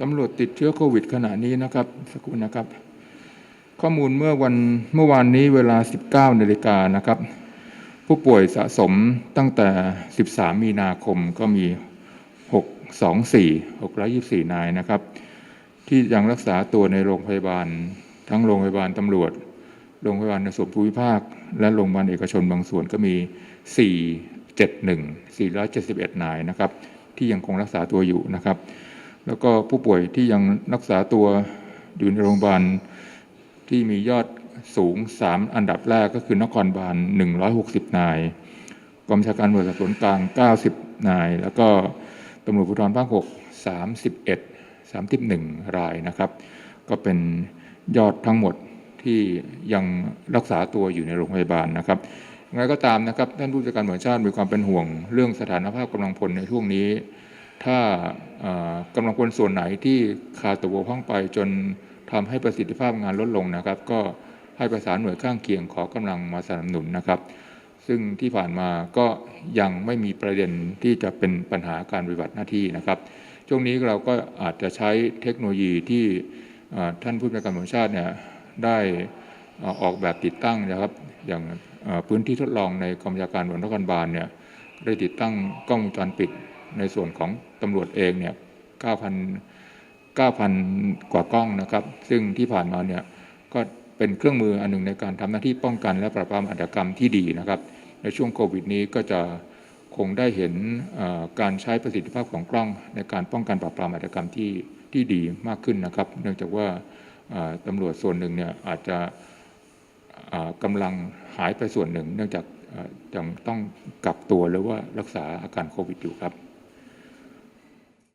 ตำรวจติดเชื้อโควิดขณะนี้นะครับสกครู่นะครับ ข้อมูลเมื่อวันเมื่อวานนี้เวลา 19นาฬิกานะครับ ผู้ป่วยสะสมตั้งแต่ 13 มีนาคมก็มี 624 624 นายนะครับ ที่ยังรักษาตัวในโรงพยาบาล ทั้งโรงพยาบาลตำรวจ โรงพยาบาลในส่วนภูมิภาค และโรงพยาบาลเอกชนบางส่วนก็มี 471 471 นายนะครับ ที่ยังคงรักษาตัวอยู่นะครับ แล้วก็ผู้ป่วยที่ยังรักษาตัวอยู่ในโรงพยาบาลที่มียอดสูง 3 อันดับแรกก็คือนครบาล 160 นายกองบัญชาการตำรวจสอบสวนกลาง 90 นาย แล้วก็ตำรวจภูธรภาค 6 31 31 รายนะครับ ก็เป็นยอดทั้งหมดที่ยังรักษาตัวอยู่ในโรงพยาบาลนะครับอย่างไรก็ตามนะครับท่านผู้จัดการตำรวจแห่งชาติมีความเป็นห่วงเรื่องสถานภาพกำลังพลในช่วงนี้ ถ้ากำลังพลส่วนไหนที่ขาดตัวบกพร่องไปจนทำให้ประสิทธิภาพงานลดลงนะครับ ก็ให้ประสานหน่วยข้างเคียงขอกำลังมาสนับสนุนนะครับ ซึ่งที่ผ่านมาก็ยังไม่มีประเด็นที่จะเป็นปัญหาการปฏิบัติหน้าที่นะครับ ช่วงนี้เราก็อาจจะใช้เทคโนโลยีที่ท่านผู้บริการตำรวจแห่งชาติเนี่ยได้ออกแบบติดตั้งนะครับ อย่างพื้นที่ทดลองในกองบัญชาการวจนครบาลเนี่ยได้ติดตั้งกล้องวงจรปิด ในส่วนของตำรวจเองเนี่ย9,000 9,000 กว่ากล้องนะครับ ซึ่งที่ผ่านมาเนี่ยก็เป็นเครื่องมืออันหนึ่งในการทำหน้าที่ป้องกันและปราบปรามอาชญากรรมที่ดีนะครับ ในช่วงโควิดนี้ก็จะคงได้เห็นการใช้ประสิทธิภาพของกล้อง ในการป้องกันปราบปรามอาชญากรรมที่ที่ดีมากขึ้นนะครับ เนื่องจากว่าตำรวจส่วนหนึ่งเนี่ยอาจจะกำลังหายไปส่วนหนึ่ง เนื่องจากยังต้องกักตัวหรือว่ารักษาอาการโควิดอยู่ครับ